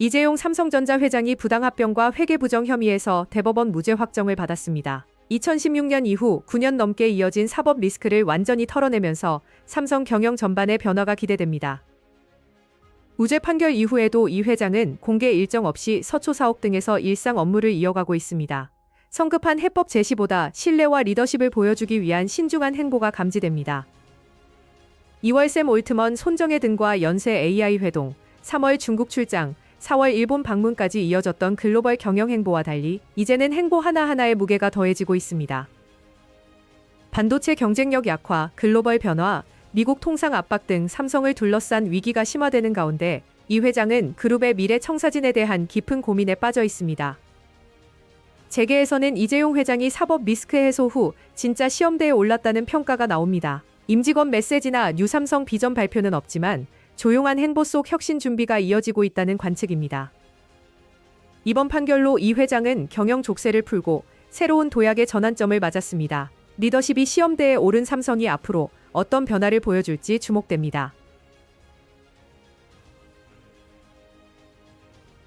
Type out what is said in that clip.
이재용 삼성전자 회장이 부당합병과 회계부정 혐의에서 대법원 무죄 확정을 받았습니다. 2016년 이후 9년 넘게 이어진 사법 리스크를 완전히 털어내면서 삼성 경영 전반의 변화가 기대됩니다. 무죄 판결 이후에도 이 회장은 공개 일정 없이 서초 사옥 등에서 일상 업무를 이어가고 있습니다. 성급한 해법 제시보다 신뢰와 리더십을 보여주기 위한 신중한 행보가 감지됩니다. 2월 샘 올트먼 손정혜 등과 연쇄 AI 회동, 3월 중국 출장, 4월 일본 방문까지 이어졌던 글로벌 경영 행보와 달리 이제는 행보 하나하나의 무게가 더해지고 있습니다. 반도체 경쟁력 약화, 글로벌 변화, 미국 통상 압박 등 삼성을 둘러싼 위기가 심화되는 가운데 이 회장은 그룹의 미래 청사진에 대한 깊은 고민에 빠져 있습니다. 재계에서는 이재용 회장이 사법 리스크 해소 후 진짜 시험대에 올랐다는 평가가 나옵니다. 임직원 메시지나 뉴삼성 비전 발표는 없지만 조용한 행보 속 혁신 준비가 이어지고 있다는 관측입니다. 이번 판결로 이 회장은 경영 족쇄를 풀고 새로운 도약의 전환점을 맞았습니다. 리더십이 시험대에 오른 삼성이 앞으로 어떤 변화를 보여줄지 주목됩니다.